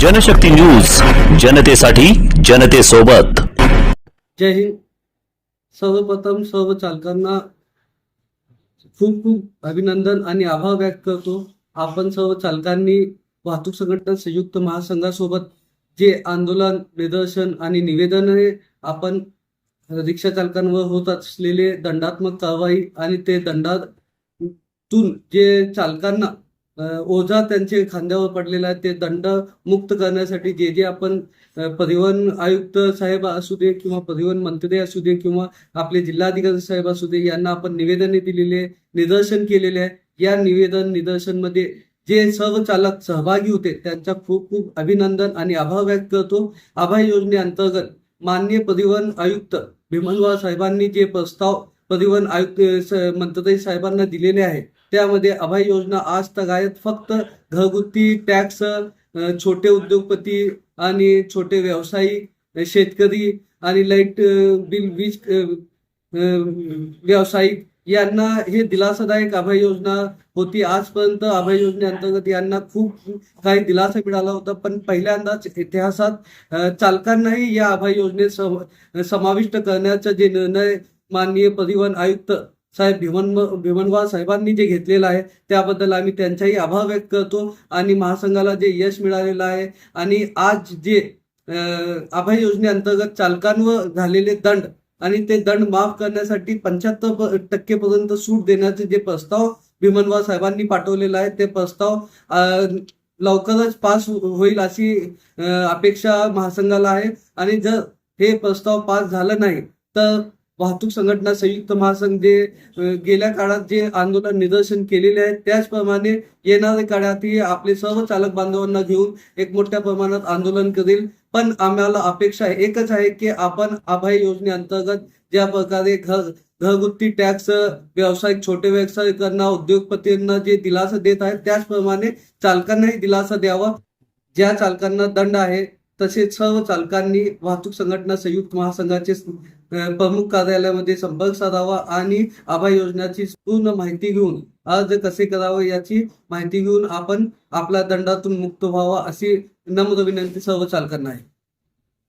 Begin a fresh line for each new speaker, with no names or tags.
Janshakti news जनतेसाठी जनतेसोबत.
जय हिंद. सर्वप्रथम सर्व चालकांना खूप खूप अभिनंदन आणि आभार व्यक्त करतो. आपण सर्व चालकांनी वाहतूक संघटना संयुक्त महासंघासोबत जे आंदोलन निदर्शन आणि निवेदने आपण रिक्षा चालकांवर होत असलेले दंडात्मक कारवाई आणि ते दंडातून जे चालकांना ओझा त्यांचे खांद्यावर पडलेला आहे. ते दंड मुक्त करण्यासाठी जे जे आपण परिवहन आयुक्त साहेब असू दे किंवा परिवहन मंत्री असू दे किंवा आपले जिल्हाधिकारी साहेब असू दे यांना आपण निवेदने दिलेले आहे, निदर्शन केलेले आहे. या निवेदन निदर्शनमध्ये जे सर्व चालक सहभागी होते त्यांचा खूप खूप अभिनंदन आणि आभार व्यक्त करतो. आभार योजनेअंतर्गत माननीय परिवहन आयुक्त भीमनवार साहेबांनी जे प्रस्ताव परिवहन आयुक्त स- मंत्री साहेबांना दिलेले आहे त्यामध्ये अभय योजना आज तगायत फक्त घरगुती टॅक्स छोटे उद्योगपती आणि छोटे व्यावसायिक शेतकरी आणि लाइट बिल वीज व्यावसायिक यांना हे दिलासादायक अभय योजना होती. आजपर्यंत अभय योजनेअंतर्गत यांना खूप काही दिलासा मिळाला होता. पण पहिल्यांदाच इतिहासात चालकांनाही या अभय योजनेत सम- समाविष्ट करण्याचा जे निर्णय माननीय परिवहन आयुक्त साहेब भीमन भीमनवार साहेबांनी जे घेतलेलं आहे त्याबद्दल आम्ही त्यांचाही आभार व्यक्त करतो आणि महासंघाला जे यश मिळालेलं आहे आणि आज जे अं, अभय योजनेअंतर्गत चालकांवर झालेले दंड आणि ते दंड माफ करण्यासाठी पंच्याहत्तर टक्के पर्यंत सूट देण्याचे जे प्रस्ताव भीमनवार साहेबांनी पाठवलेला आहे ते प्रस्ताव लवकरच पास होईल अशी अपेक्षा महासंघाला आहे आणि जर हे प्रस्ताव पास झाला नाही तर वाहतूक संघटना संयुक्त महासंघ जे गेल्या काळात जे आंदोलन निदर्शन केलेले आहे त्याचप्रमाणे येणाऱ्या काळातही आपले सर्व चालक बांधवांना घेऊन एक मोठ्या प्रमाणात आंदोलन करेल. पण आम्हाला अपेक्षा आहे एकच आहे की आपण अभय योजनेअंतर्गत ज्या प्रकारे घर घरगुती टॅक्स व्यावसायिक छोटे व्यवसायिकांना उद्योगपतींना जे दिलासा देत आहेत त्याचप्रमाणे चालकांनाही दिलासा द्यावा. ज्या चालकांना दंड आहे तसेच सर्व चालकांनी वाहतूक संघटना संयुक्त महासंघाचे प्रमुख कार्यालयामध्ये संपर्क साधावा आणि आभा योजनाची पूर्ण माहिती घेऊन अर्ज कसे करावे याची माहिती घेऊन आपण आपल्या दंडातून मुक्त व्हावा अशी नम्र विनंती सर्व चालकांना आहे.